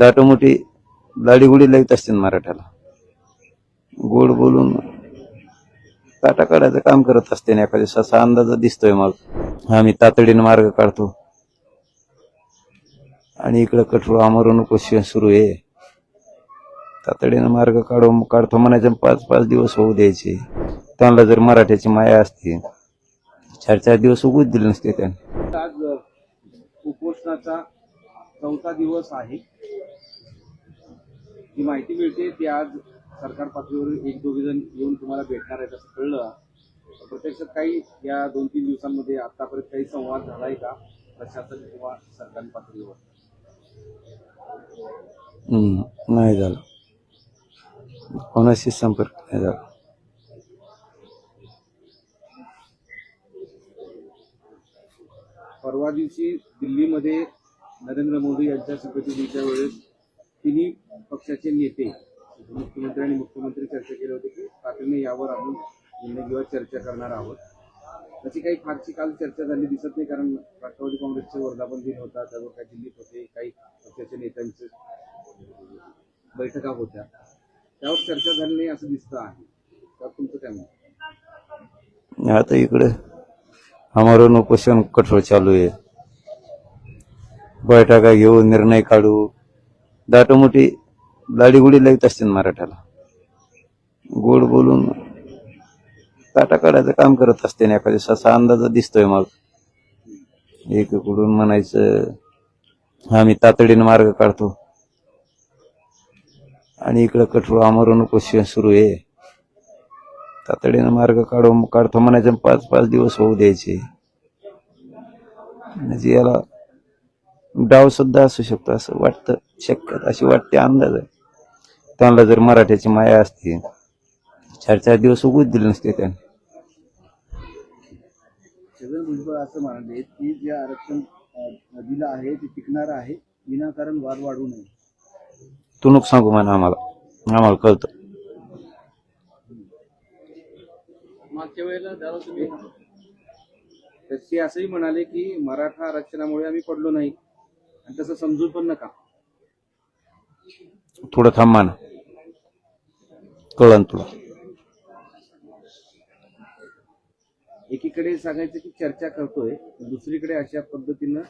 दाटोमोठी दाढीगुडी लावित असते मराठ्याला गोड बोलून काटा काढायचं काम करत असते ना एखाद्या असा अंदाज दिसतोय मग आम्ही तातडीनं मार्ग काढतो. आणि इकडं कठोर आमरण उपोषण सुरू आहे. तातडीनं मार्ग काढू काढतो म्हणायचं पाच पाच दिवस होऊ द्यायचे. त्यांना जर मराठ्याची माया असते चार चार दिवस उगूच दिले नसते त्यांनी. आज उपोषणाचा चौथा दिवस आहे. जी माहिती मिळते ती आज सरकार पातळीवर एक दोघे जण येऊन तुम्हाला भेटणार आहेत असं कळलं. प्रत्यक्षात काही या दोन तीन दिवसांमध्ये आतापर्यंत काही संवाद झालाय का? प्रशासन किंवा सरकारी पातळीवर? हम्म, नाही झालं. कोणाशी संपर्क नाही झाला. परवा दिवशी दिल्लीमध्ये नरेंद्र मोदी यांच्या शपथविधीच्या वेळेस तिन्ही पक्षाचे नेते मुख्यमंत्री आणि मुख्यमंत्री चर्चा केली होती की तातडीने यावर आम्ही निर्णय चर्चा करणार आहोत. त्याची काही फारशी काल चर्चा झाली दिसत नाही कारण राष्ट्रवादी काँग्रेसचे वर्धापन दिन होता त्यावर काही दिल्लीत होते काही पक्षाच्या नेत्यांचे बैठका होत्या. त्यावर चर्चा झाली नाही असं दिसतं आहे. त्यावर तुमचं काय मत? आता इकडे आमरण उपोषण कठोर चालू आहे. बैठका घेऊ निर्णय काढू. दाटोमोठी दाढीगुडी लावित असते मराठ्याला गोड बोलून ताटा काढायचं काम करत असते ना एखाद्या असा अंदाज दिसतोय मग. एकीकडून म्हणायचं आम्ही तातडीनं मार्ग काढतो. आणि इकडं कठोर आमरण उपोषण सुरू आहे. तातडीनं मार्ग काढू काढतो म्हणायचं पाच पाच दिवस होऊ द्यायचे. म्हणजे याला डाव सुद्धा असू शकतो असं वाटतं शक्यता अशी वाटते अंदाज आहे त्यांना जर मराठ्याची माया असती चार चार दिवस उगूच दिले नसते त्याने. छगन भुजबळ असं म्हणाले की जे आरक्षण दिलं आहे ते टिकणार आहे विनाकारण वाद वाढू नये. तू नको सांगू म्हणा आम्हाला. आम्हाला कळतं. मागच्या वेळेला दादा तुम्ही तर ते असंही म्हणाले की मराठा आरक्षणामुळे आम्ही पडलो नाही. आणि तसं समजून पण नका. थोडं थांब म्हणा कळन तुला? एकीकडे सांगायचं की चर्चा करतोय दुसरीकडे अशा पद्धतीनं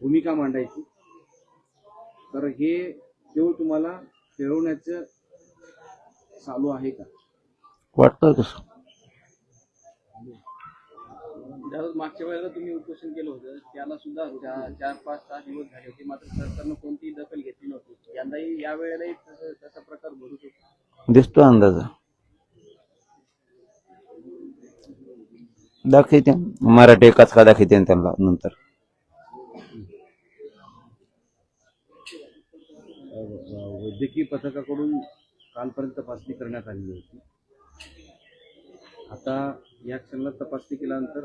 भूमिका मांडायची. तर हे केवळ तुम्हाला खेळवण्याचं चालू आहे का? वाटतं तसं. ज्यावेळेस मागच्या वेळेला तुम्ही उपोषण केलं होतं त्याला सुद्धा चार चार पाच सहा दिवस झाले होते मात्र सरकारनं कोणतीही दखल घेतली नव्हती. यंदाही या वेळेलाही तसं तसा प्रकार घडू शकतो. दिसतो अंदाज. दाखवते. मराठी एकाच का दाखवते त्यांना नंतर? वैद्यकीय पथकाकडून कालपर्यंत तपासणी करण्यात आलेली होती आता या क्षणाला तपासणी केल्यानंतर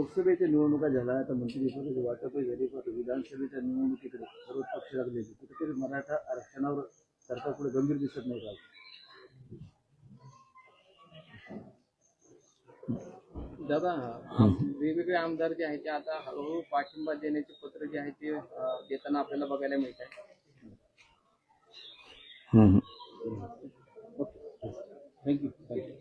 लोकसभेच्या निवडणुका झाल्या आता मंत्रिपदाची वाटपही झाली पण विधानसभेच्या निवडणुकीकडे सर्व पक्ष लागले. कुठेतरी मराठा आरक्षणावर सरकार पुढे गंभीर दिसत नाही का? दादा वेगवेगळे आमदार जे आहेत ते आता हळूहळू पाठिंबा देण्याचे पत्र जे आहे ते देताना आपल्याला बघायला मिळत आहे. Thank you thank you.